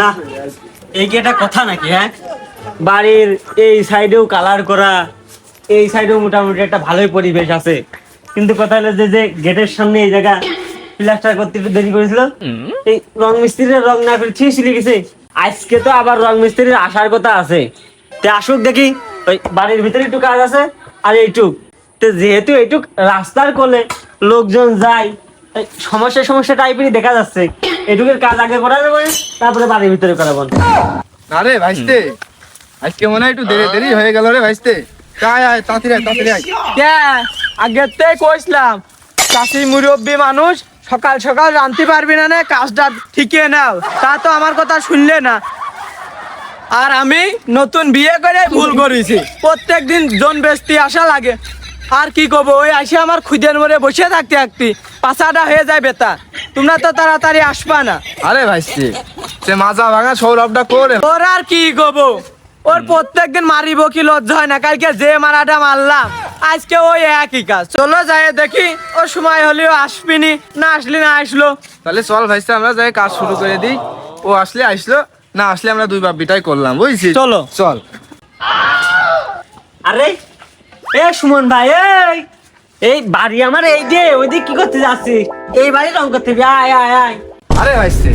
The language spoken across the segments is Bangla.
না এই কি একটা কথা নাকি হ্যাঁ? বাড়ির এই সাইডেও কালার করা এই সাইডেও মোটামুটি একটা ভালোই পরিবেশ আছে। কিন্তু কথা হলো যে যে গেটের সামনে এই জায়গা প্লাস্টার করতে একটু দেরি করেছিল। এই রং মিস্ত্রির রং না করে গেছে। আজকে তো আবার রং মিস্ত্রির আসার কথা আছে। তে আসুক দেখি ওই বাড়ির ভিতরে একটু কাজ আছে আর এইটুক। তো যেহেতু এইটুক রাস্তার কোলে লোকজন যায় সমস্যা সমস্যা টাইপেরই দেখা যাচ্ছে। এটুকের কাজ আগে করা যাবে তারপরে বাড়ির ভিতরে করাবো আরে ভাইস্তে। আজকে মনে হয় একটু দেরি দেরি হয়ে গেল রে ভাইস্তে। আয় আয় তাড়াতাড়ি আয় তাড়াতাড়ি আয়। কে? আগের থেকে কইছিলাম চাষি মুরব্বী মানুষ সকাল সকাল জানতে পারবি না না কাজটা ঠিকই নাও। তা তো আমার কথা শুনলে না। আর আমি নতুন বিয়ে করে ভুল করেছি। প্রত্যেক দিন জন বেস্তি আসা লাগে। আর কি কব ওই আসে আমার খুদের মরে বসে থাকতে থাকতে পাশাটা হয়ে যায় বেতা তোমরা তো তাড়াতাড়ি আসবা না। আরে ভাইস্তে সে মাজা ভাঙা সৌরভটা করে? ওর আর কি কব? ওর প্রত্যেকদিন মারিব কি লজ্জা হয় না? কালকে যে মারাটা মারলাম আজকে ওই একই কাজ। চলো যাই দেখি ও সময় হলেও আসবিনি না আসলি না আসলো। তাহলে চল ভাইস্তে আমরা যাই কাজ শুরু করে দিই। ও আসলে আসলো না আসলে আমরা দুই বিটাই করলাম বুঝছিস? চলো। চল। আরে এ সুমন ভাই এই এই বাড়ি আমার এই যে ওইদিকে কি করতে যাচ্ছি? এই বাড়ি রং করতে যাবি, আয় আয় আয়। আরে ভাইস্তে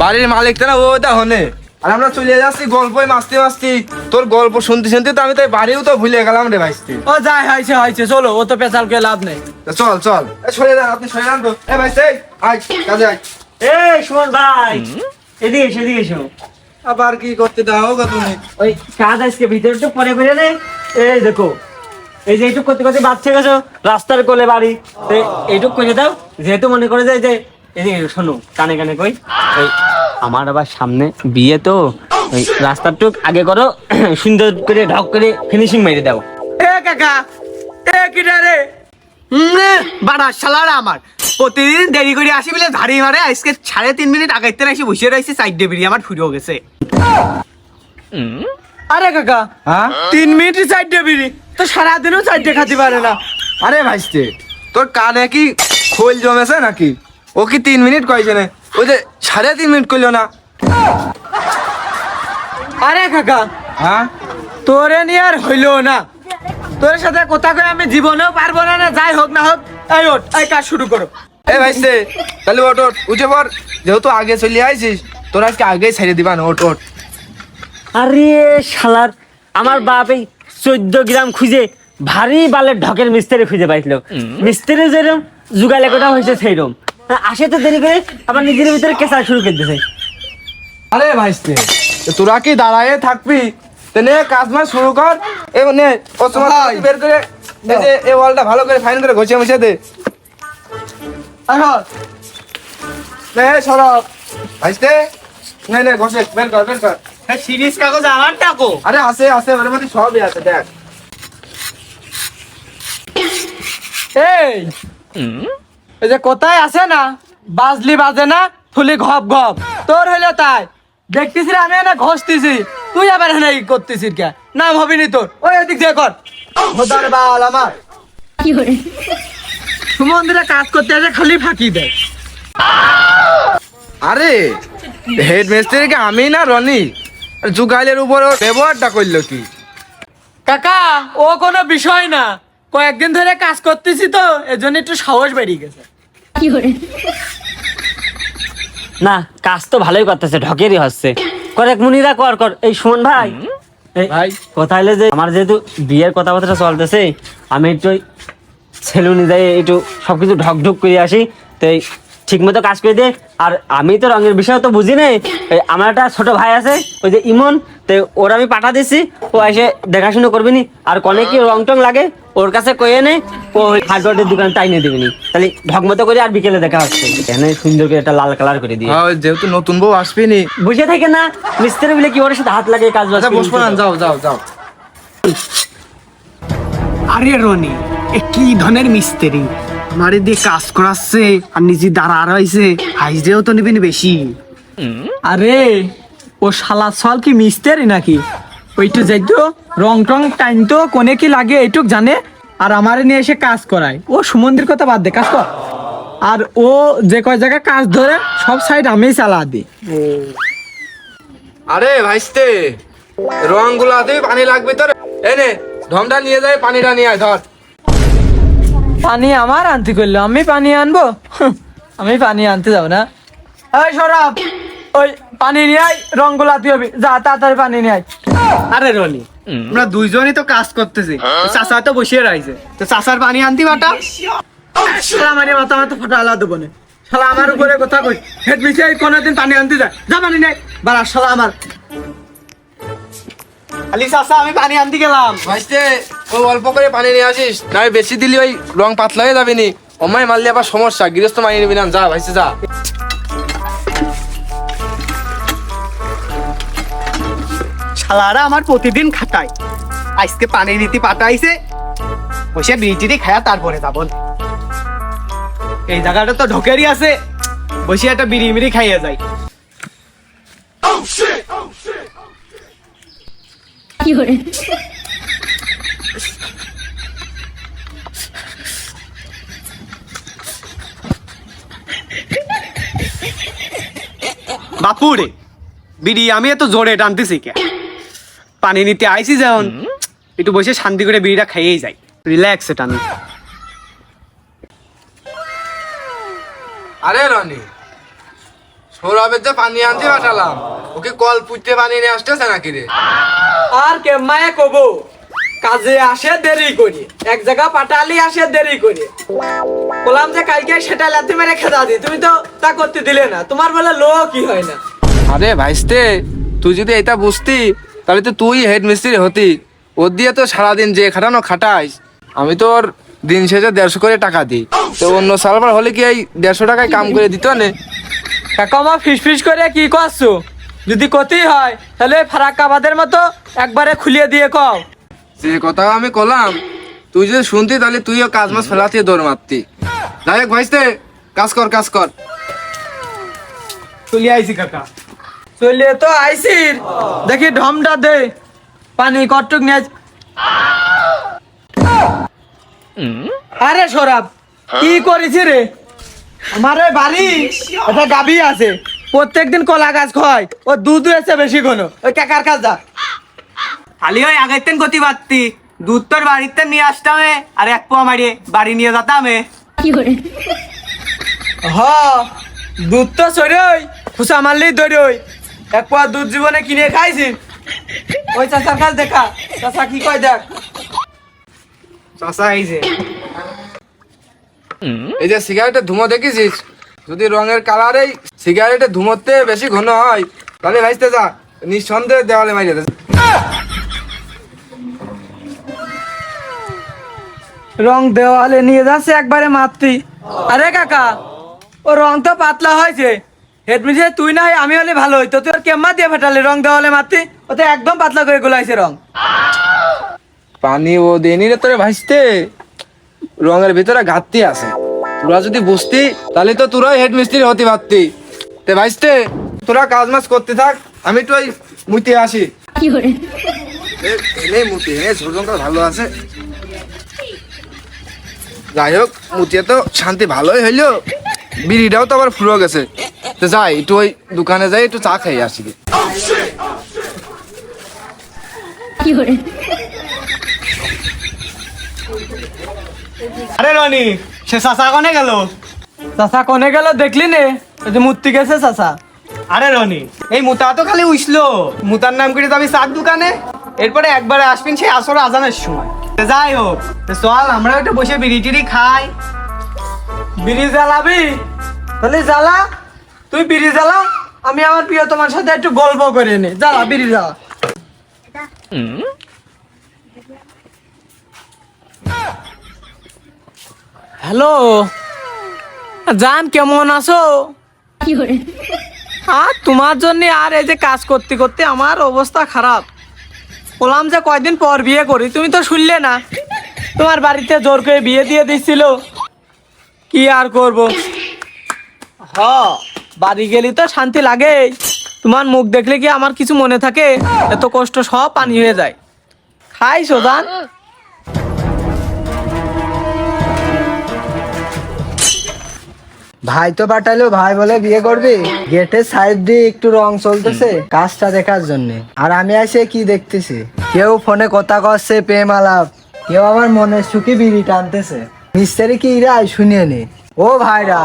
বাড়ির মালিকটা না ও ওটা হনে আর আমরা চলে যাচ্ছি গল্পই মাসতে মাসতে। তোর গল্প শুনতে শুনতে তো আমি তাই বাড়িও তো ভুলে গেলাম রে ভাইস্তে ও যাই হয়েছে হয়েছে চলো ও তো পেশাল কে লাভ নেই। তা চল চল। এ, সরে যান আপনি সরে যান তো। এ ভাইস্তে আয় কাজে আয়। এই সুমন ভাই এদিকে এসো এদিকে এসো। আবার কি করতে দাও গো তুমি? ওই কাজ আজকে ভিতরে একটু পরে করে নে। এই দেখো এই যে এইটুক করতে করতে বাচ্চা গেছো রাস্তার কোলে বাড়ি। তো এইটুক করে দাও যেহেতু মনে করে যায় যে এদিকে এসো, শোনো কানে কানে কই ওই আমার আবার সামনে বিয়ে তো ওই রাস্তাটুক আগে করো সুন্দর করে ঢক করে ফিনিশিং মেরে দাও। এ কাকা এ কিটা রে? বাড়া শালারা আমার। প্রতিদিন দেরি করে আসি বলে ধাড়ি মারে আজকে সাড়ে তিন মিনিট আগাইতে এসে বসে রয়েছে সাইড ডেবিরি আমার ফুরিয়ে গেছে। আরে কাকা হ্যাঁ? তিন মিনিট সাইড ডেবিরি তো সারাদিনও সাইডে খাতে পারে না। আরে ভাইস্তে তোর কানে কি খোল জমেছে নাকি? ও কি তিন মিনিট কয়েছে না ওই যে সাড়ে তিন মিনিট করল না। আরে কাকা হ্যাঁ? তোরে নিয়ে আর হইল না। তোর সাথে কথা কয়ে আমি জীবনেও পারব না না যাই হোক না হোক এই ওঠ এই কাজ শুরু করো। এ ভাইস্তে তাহলে ওট ওট উঠে পর যেহেতু আগে চলে আইছিস তোর আজকে আগেই ছেড়ে দিবা না ওট ওট আরে শালার আমার বাপ এই চোদ্দ গ্রাম খুঁজে ভারী বালের ঢকের মিস্ত্রি খুঁজে পাইছিল। মিস্ত্রি যেরকম যুগালে কোটা হয়েছে সেইরকম আসে তো দেরি করে আবার নিজের ভিতরে কেঁচা শুরু করে দিয়েছে আরে ভাইস্তে তোরা কি দাঁড়ায় থাকবি? তো নে কাজ মাস শুরু কর। এ নে ও তোমার বের করে এই যে এই ওয়ালটা ভালো করে ফাইন করে ঘষে মুছে দে। এখন নে সরব ভাইস্তে নে নে ঘষে বের কর বের কর। সিরিজ কাগজ আমার টাকো আরে আছে আছে ওর মধ্যে সবই আছে দেখ। এই এই যে কোথায় আছে না? বাজলি বাজে না? ফুলি ঘপ ঘপ। তোর হইল তাই। দেখতেছি রে, আমি না ঘষতেছি। তুই আবার এখানে ই করতেছিস কে? নাম হবিনি তোর। ওই এদিক দিয়ে কর। খোদার বাল আমার। সুমন্দিরে কাজ করতে আসে খালি ফাঁকি দেয়। আরে হেড মিস্ত্রিকে আমি না রনি? উপর ওর ব্যবহারটা করল কি? কাকা ও কোনো বিষয় না। কয়েকদিন ধরে কাজ করতেছি তো এজন্য একটু সাহস বেরিয়ে গেছে। না কাজ তো ভালোই করতেছে ঢকেরই হচ্ছে। করেক মুনিরা কর কর। এই সুমন ভাই। ভাই। কথা হলে যে আমার যেহেতু বিয়ের কথাবার্তা চলতেছে আমি একটু সেলুনে যাই একটু সবকিছু ঢক ঢুক করে আসি। তো এই ঠিক মতো কাজ করে দে। আর আমি তো রঙের বিষয় তো বুঝি নাই। আমার একটা ছোট ভাই আছে ওই যে ইমন। তো ওর আমি পাঠা দিছি ও এসে দেখাশুনো করবি নি। আর কনে কি রং টং লাগে ওর কাছে কয়ে নে ও হার্ডওয়ারের দোকান টাইনে দিবি নি। তাহলে ঢক মতো করে আর বিকেলে দেখা হচ্ছে। এখানে সুন্দর করে একটা লাল কালার করে দিয়ে। হ্যাঁ, যেহেতু নতুন বউ আসবি নি। বুঝে থাকে না মিস্ত্রি বলে কি ওর সাথে হাত লাগে কাজ বাজ আচ্ছা বসবো না যাও যাও যাও। আরে রনি এ কি ধরনের মিস্ত্রি? আমারে দিয়ে কাজ করাচ্ছে আর নিজে দাঁড়া রয়েছে হাইজেও তো নিবেন বেশি। আরে ও শালা সল কি মিস্ত্রি নাকি? ওইটু যাইতো রং টং টাইম তো কোনে কি লাগে এইটুক জানে আর আমারে নিয়ে এসে কাজ করায়। ও সুমন্দির কথা বাদ দে কাজ কর। আর ও যে কয় জায়গায় কাজ ধরে সব সাইড আমি চালা দিই আরে ভাইস্তে রং গুলাতে পানি লাগবে তোর। এনে ঢমটা নিয়ে যায় পানিটা নিয়ে আয় ধর। পানি আমার আনতে করল আমি পানি আনব? আমি পানি আনতে যাব না। এই সরাব ওই পানি নিয়ে আয় রং গোলাপি হবে যা তাড়াতাড়ি পানি নিয়ে আয়। আরে রনি আমরা দুইজনই তো কাজ করতেছি। চাচা তো বসিয়ে রাখছে তো চাচার পানি আনতি বাটা? শালা মানে মাথা মাথা ফাটা আলাদা দেবো না। শালা আমার উপরে কথা কই। হেড মিশে কোনোদিন পানি আনতে যায়। যা পানি নেই বাড়া শালা আমার। আলি চাচা আমি পানি আনতে গেলাম। ভাইস্তে ওই অল্প করে পানি নিয়ে আসিস। না বেশি দিলি ওই রং পাতলা হয়ে যাবে নি। অমায় মারলে আবার সমস্যা গৃহস্থ মানিয়ে নিবি না। যা ভাইস্তে যা। শালারা আমার প্রতিদিন খাটায়। আজকে পানি নীতি পাঠাইছে বসে খায়া তারপরে যাব। এই জায়গাটা তো ঢোকেরই আছে বসে একটা বিড়ি মিড়ি খাইয়ে যাই। 有人，বাপু রে বিড়ি আমি এত জোরে টানতেছি কে? পানি নিতে আইসি যেমন একটু বসে শান্তি করে বিড়িটা খাইয়েই যাই। রিল্যাক্সে টানি। আরে রনি সৌরভের যে পানি আনতে পাঠালাম ওকে কল পুঁতে পানি নিয়ে আসতেছে নাকি রে? আর কেমায় কব? কাজে আসে দেরি করি। এক জায়গা পাটালি আসে দেরি করি। বললাম যে কালকে সেটা লাথি মেরে খেদা দি তুমি তো তা করতে দিলে না। তোমার বলে লো কি হয় না। আরে ভাইস্তে তুই যদি এটা বুঝতি তাহলে তো তুই হেড মিস্ত্রি হতি। ওর দিয়ে তো সারাদিন যে খাটানো খাটাইস। আমি তোর দিন শেষে দেড়শো করে টাকা দিই। তো অন্য সালবার হলে কি এই দেড়শো টাকায় কাম করে দিত না? কাকা মা ফিস ফিস করে কি করছ? যদি ক্ষতি হয় তাহলে ফারাক্কাবাদের মতো একবারে খুলিয়ে দিয়ে কও। যে কথা আমি কলাম। তুই যদি শুনতি তাহলে তুইও কাজ মাছ ফেলাতে দৌড় মারতি। যাই হোক ভাইস্তে কাজ কর কাজ কর। চলে আইসি কাকা। চলিয়ে তো আইসির। দেখি ঢমটা দে। পানি কটুক নিয়ে আরে সরাব কি করেছি রে? আমার ওই বাড়ি একটা গাবি আছে। প্রত্যেকদিন কলা গাছ খয়। ও দুধ এসে বেশি কোনো। ওই কাকার কাজ যা। খালি ওই আগের দিন গতি পারতি দুধ তোর বাড়িতে নিয়ে আসতাম আর এক পোয়া মারিয়ে বাড়ি নিয়ে যেতাম，হ দুধ তো সরই খুশা মারলেই দৌড়ই এক পোয়া দুধ জীবনে কিনে খাইছি। ওই চাচার কাজ দেখা। চাচা কি কয় দেখ। চাচা এই যে এই যে সিগারেটের ধুমো দেখেছিস? যদি রঙের কালার এই সিগারেটের ধুমোতে বেশি ঘন হয় তাহলে ভাইস্তে যা। নিঃসন্দেহে দেওয়ালে মারিয়ে রং দেওয়ালে নিয়ে যাচ্ছে একবারে মারতি আরে কাকা ও রং তো পাতলা হয়েছে। হেডমিসে তুই না হয় আমি হলে ভালো হইতো। তুই ওর কেম্মা দিয়ে ফাটালে রং দেওয়ালে মারতি ও তো একদম পাতলা করে গোলাইছে রং। পানি ও দেনি রে তোরে ভাইস্তে রঙের ভিতরে ঘাটতি আছে। তোরা যদি বুঝতি তাহলে তো তোরাই হেড মিস্ত্রি হতে পারতি তে ভাইস্তে তোরা কাজ মাস করতে থাক আমি একটু ওই মুতে আসি। 有人，এ- এনে মুতে ঝোলটা ভালো আছে। যাই হোক মুতিয়ে তো শান্তি ভালোই হইল। বিড়িটাও তো আবার ফুরো গেছে। তো যাই একটু ওই দোকানে যাই একটু চা খাই আসি，আরে রনি সে চাচা কনে গেল? চাচা কোনে গেল দেখলি নে? ওই যে মূর্তি গেছে চাচা। আরে রনি এই মুতা তো খালি উইসলো। মুতার নাম করে যাবি চার দোকানে? এরপরে একবারে আসবেন সেই আসর আজানের সময়। যাই হোক চল আমরা একটু বসে বিড়ি টিড়ি খাই। বিড়ি জ্বালাবি? তাহলে জ্বালা। তুই বিড়ি জ্বালা আমি আমার প্রিয় তোমার সাথে একটু গল্প করে নি। জ্বালা বিড়ি জ্বালা। হ্যালো? জান কেমন আছো，আর তোমার জন্য আর এই যে কাজ করতে করতে আমার অবস্থা খারাপ। বললাম যে কয়দিন পর বিয়ে করি, তুমি তো শুনলে না। তোমার বাড়িতে জোর করে বিয়ে দিয়ে দিছিল। কি আর করব? হ, বাড়ি গেলি তো শান্তি লাগে তোমার মুখ দেখলে কি আমার কিছু মনে থাকে? এত কষ্ট সব পানি হয়ে যায়। খাই, সোজান। ভাই তো পাঠালো ভাই বলে বিয়ে করবি? গেটের সাইড দিয়ে একটু রং চলতেছে কাজটা দেখার জন্য। আর আমি এসে কি দেখতেছি? কেউ ফোনে কথা করছে প্রেম আলাপ। কেউ আমার মনে সুখী বিড়ি টানতেছে। মিস্ত্রি কি ইরাই শুনিয়ে নি। ও ভাইরা।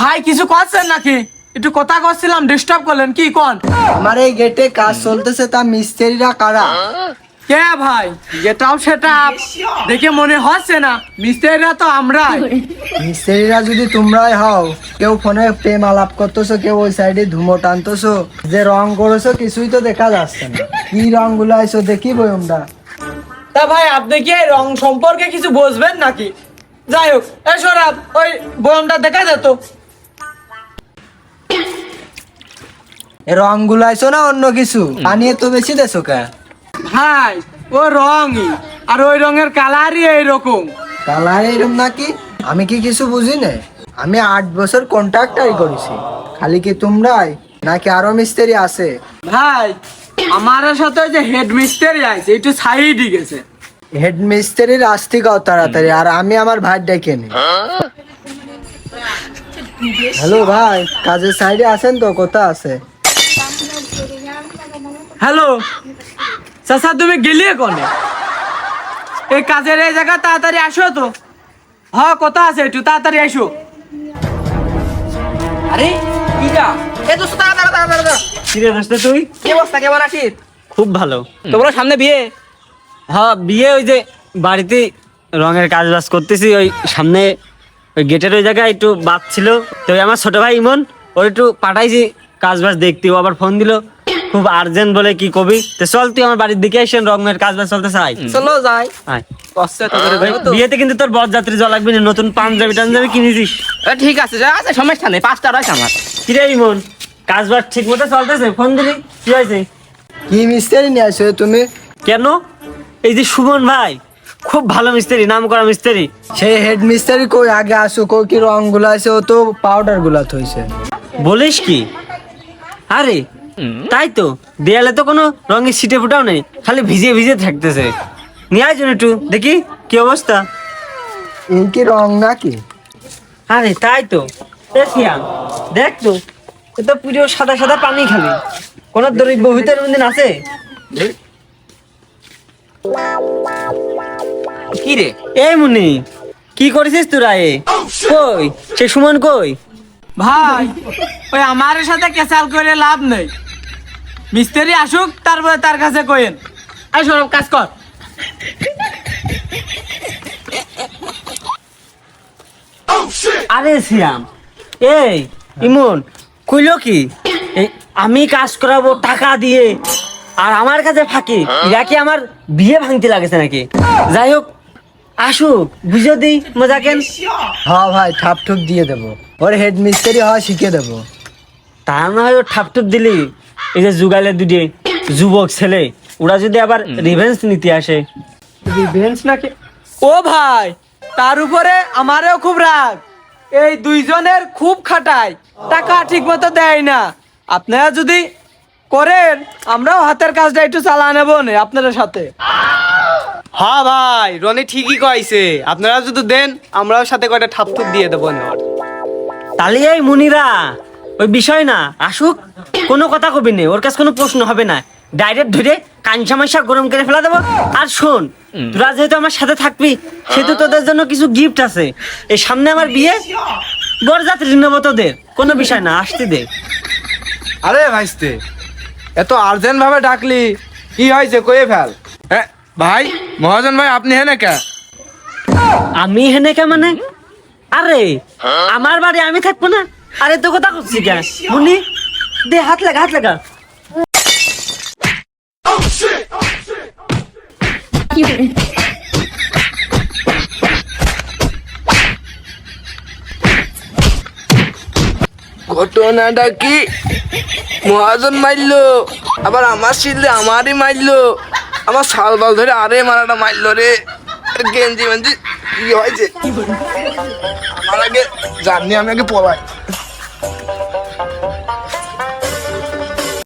ভাই কিছু করছেন নাকি? একটু কথা করছিলাম ডিস্টার্ব করলেন কি কোন? আমার এই গেটে কাজ চলতেছে তা মিস্ত্রিরা কারা? কে ভাই? এটাও সেটা দেখে মনে হচ্ছে না। মিস্ত্রিরা তো আমরাই। মিস্ত্রিরা যদি তোমরাই হও কেউ ফোনে প্রেম আলাপ করতেছো কেউ ওই সাইডে ধুমো টানতেছো যে রং করেছ কিছুই তো দেখা যাচ্ছে না। কি রংগুলো আইসো দেখি বয়মটা তা ভাই আপনি কি এই রং সম্পর্কে কিছু বুঝবেন নাকি? যাই হোক এ সরাব ওই বয়মটা দেখা যেত রংগুলো আইসো না অন্য কিছু? পানিয়ে তো বেশি দেছো কে? ভাই ও রঙই। আর ওই রঙের কালারই এইরকম। কালার এরম নাকি? আমি কি কিছু বুঝি না? আমি আট বছর কন্ট্রাক্টারি করেছি। খালি কি তোমরাই? নাকি আরও মিস্ত্রি আছে? ভাই আমার সাথে ওই যে হেড মিস্ত্রি আছে একটু সাইডই গেছে। হেড মিস্ত্রির আসতে গাও তাড়াতাড়ি আর আমি আমার ভাই ডেকে নি। হ্যালো ভাই কাজের সাইডে আছেন তো? কোথা আছে? হ্যালো চাচা তুমি গেলিয়ে কোনে? এই কাজের এই জায়গা তাড়াতাড়ি আসো তো। হ্যাঁ কথা আছে একটু তাড়াতাড়ি আসো। আরে কি যা? এ তো দাঁড়া দাঁড়া দাঁড়া দাঁড়া কিরে দোস্ত তুই? কি অবস্থা? কেমন আছিস? খুব ভালো। তোমরা সামনে বিয়ে? হ্যাঁ বিয়ে ওই যে বাড়িতে রঙের কাজ বাজ করতেছি ওই সামনে ওই গেটের ওই জায়গায় একটু বাদ ছিল। তো আমার ছোট ভাই ইমন ওর একটু পাঠাইছি কাজ বাজ দেখতে ও আবার ফোন দিল। খুব আর্জেন্ট বলে কি কবি? তো চল তুই আমার বাড়ির দিকে এসে রঙের কাজ বাজ চলতে চাই। চলো যাই। বিয়েতে কিন্তু তোর বর যাত্রী জল লাগবে না নতুন পাঞ্জাবি টাঞ্জাবি কিনেছিস। ঠিক আছে যা আছে সমস্যা নেই পাঁচটা রয়েছে আমার। কিরে ইমন? কাজ বাজ ঠিক মতো চলতেছে? ফোন দিলি? কি হয়েছে? কি মিস্ত্রি নিয়ে আসো তুমি? কেন? এই যে সুমন ভাই খুব ভালো মিস্ত্রি নাম করা মিস্ত্রি। সেই হেড মিস্ত্রি কই? আগে আসো কই কি রংগুলো আছে? ও তো পাউডারগুলা থইছে। বলিস কি? আরে তাই তো দেয়ালে তো কোনো রঙের সিটে ফুটাও নেই খালি ভিজে ভিজে থাকতেছে। নিয়ে আয় একটু দেখি কি অবস্থা। এই কি রং নাকি? আরে তাই তো এ দেখ তো এ তো পুরো সাদা সাদা পানি খালি। কোন দ্রব্য ভিতরে কোনদিন আছে? কি রে? এই মুনি কি করেছিস তোরা এ? কই সে সুমন কই? ভাই ওই আমার সাথে কেসাল করে লাভ নেই। মিস্ত্রি আসুক তারপরে তার কাছে কইেন। আই সরব কাজ কর। আরে সিয়াম এই ইমন কইল কি? এই আমি কাজ করাবো টাকা দিয়ে আর আমার কাছে ফাঁকি এরা কি আমার বিয়ে ভাঙতে লাগেছে নাকি? যাই হোক আসুক বুঝে দিই মজা কেন? হ্যাঁ ভাই ঠাপ ঠুপ দিয়ে দেবো। ওর হেড মিস্ত্রি হওয়া শিখে দেবো। তা না হয় ও ঠাপটুপ দিলি। এই যে যুগালে দুটি যুবক ছেলে ওরা যদি আবার রিভেন্স নিতে আসে। রিভেঞ্জ নাকি? ও ভাই তার উপরে আমারও খুব রাগ। এই দুইজনের খুব খাটায় টাকা ঠিক মতো দেয় না। আপনারা যদি করেন আমরাও হাতের কাজটা একটু চালা নেব না আপনাদের সাথে। হ্যাঁ ভাই রনি ঠিকই কইছে। আপনারা যদি দেন আমরাও সাথে কয়টা ঠাপ ঠুপ দিয়ে দেবো না। তাহলে এই মুনিরা ওই বিষয় না। আসুক কোনো কথা কবি নেই ওর কাছে কোনো প্রশ্ন হবে না। ডাইরেক্ট ধরে কাঞ্চা মাইসা গরম করে ফেলা দেবো। আর শোন তোরা যেহেতু আমার সাথে থাকবি সেহেতু তোদের জন্য কিছু গিফট আছে। এই সামনে আমার বিয়ে বরযাত্রী নেব তোদের। কোনো বিষয় না আসতে দে। আরে ভাইস্তে এত আর্জেন্ট ভাবে ডাকলি কি হয়েছে কয়ে ফেল। হ্যাঁ ভাই মহাজন ভাই আপনি হ্যাঁ কে? আমি হেনে কে মানে? আরে আমার বাড়ি আমি থাকব না? আরে তো কথা করছি কেন? মুনি দে, হাত লাগা হাত লাগা। ঘটনাটা কি? মহাজন মারলো আবার আমার শিললে আমারই মারলো আমার শাল বাল ধরে আরে মারাটা মারলো রে। গেঞ্জি মেঞ্জি কি হয়েছে? আমার আগে জানি আমি আগে পলাই।